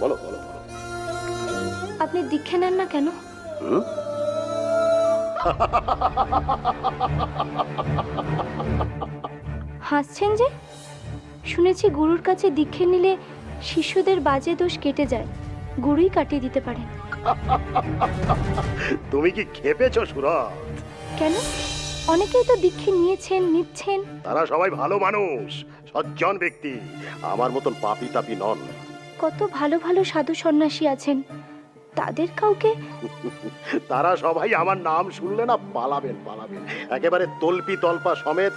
বলো বলো আপনি দীক্ষা নেন না কেন? হাসছেন যে? শুনেছি গুরুর কাছে দীক্ষা নিলে শিষ্যদের বাজে দোষ কেটে যায়। গুরুই কাটিয়ে দিতে পারেন। তুমি কি খেপেছ সুরত? কেন? অনেকেই তো দীক্ষা নিয়েছেন নিচ্ছেন। তারা সবাই ভালো মানুষ সজ্জন ব্যক্তি। আমার মতন পাপি তাপি নন। কত ভালো ভালো সাধু সন্ন্যাসী আছেন। তাদের কাউকে তারা সবাই আমার নাম শুনলে না পালাবেন পালাবেন। একেবারে তলপি তলপা সমেত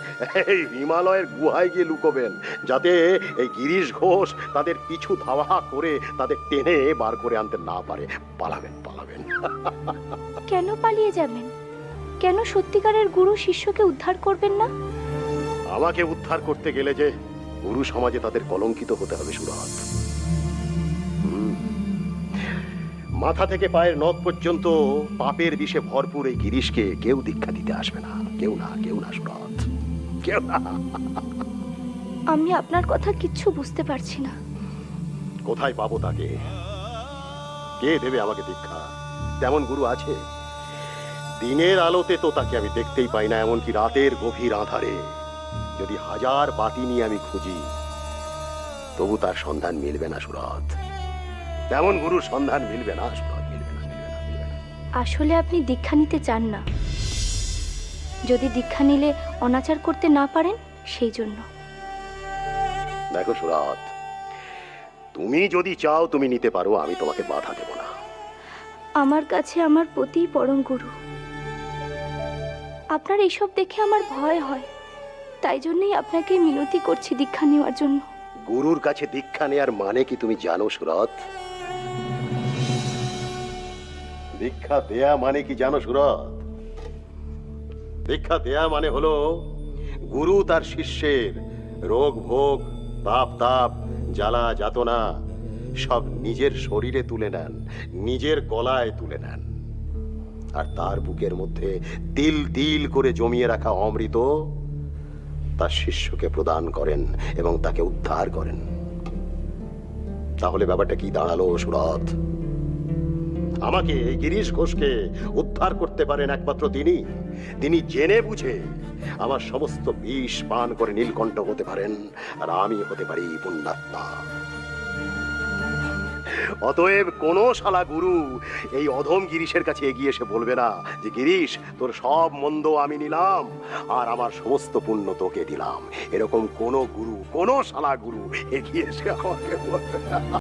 এই হিমালয়ের গুহায় গিয়ে লুকোবেন যাতে এই গিরিশ ঘোষ তাদের পিছু ধাওয়া করে তাদের টেনে বার করে আনতে না পারে। পালাবেন পালাবেন। কেন পালিয়ে যাবেন? কেন সত্যিকারের গুরু শিষ্যকে উদ্ধার করবেন না? আমাকে উদ্ধার করতে গেলে যে গুরু সমাজে তাদের কলঙ্কিত হতে হবে সুরত হুম। মাথা থেকে পায়ের নখ পর্যন্ত পাপের বিষে ভরপুর এই গিরিশকে কেউ দীক্ষা দিতে আসবে না। কেউ না কেউ না সুরত কেউ না। আমি আপনার কথা কিচ্ছু বুঝতে পারছি না। কোথায় পাবো তাকে? কে দেবে আমাকে দীক্ষা? তেমন গুরু আছে? দিনের আলোতে তো তাকে আমি দেখতেই পাই না এমনকি রাতের গভীর আধারে। যদি হাজার বাতি নিয়ে আমি খুঁজি তবু তার সন্ধান মিলবে না সুরত তেমন গুরুর সন্ধান মিলবে না মিলবে আসলে আপনি দীক্ষা নিতে চান না। যদি দীক্ষা নিলে অনাচার করতে না পারেন সেই জন্য। দেখো সুরত তুমি যদি চাও তুমি নিতে পারো আমি তোমাকে বাধা দেব না। আমার কাছে আমার পতি পরম গুরু। আপনার এইসব দেখে আমার ভয় হয়। তাই জন্যই আপনাকে মিনতি করছি দীক্ষা নেওয়ার জন্য। গুরুর কাছে দীক্ষা নেয়ার মানে কি তুমি জানো, সুরত? দীক্ষা দেয়া মানে কি জানো, সুরত? দীক্ষা দেয়া মানে হলো গুরু তার শিষ্যের রোগ, ভোগ, পাপ, তাপ, জ্বালা, যাতনা সব নিজের শরীরে তুলে নেন, নিজের গলায় তুলে নেন। আর তার বুকের মধ্যে তিল তিল করে জমিয়ে রাখা অমৃত তার শিষ্যকে প্রদান করেন এবং তাকে উদ্ধার করেন। তাহলে ব্যাপারটা কি দাঁড়াল সুরথ? আমাকে গিরিশ ঘোষকে উদ্ধার করতে পারেন একমাত্র তিনি। তিনি জেনে বুঝে আমার সমস্ত বিষ পান করে নীলকণ্ঠ হতে পারেন আর আমি হতে পারি পুণ্যাত্মা। অতএব কোন শালা গুরু এই অধম গিরিশের কাছে এগিয়ে এসে বলবে না যে, গিরিশ, তোর সব মন্দ আমি নিলাম আর আমার সমস্ত পুণ্য তোকে দিলাম এরকম কোন গুরু, কোন শালা গুরু এগিয়ে এসে আমাকে বলবে না।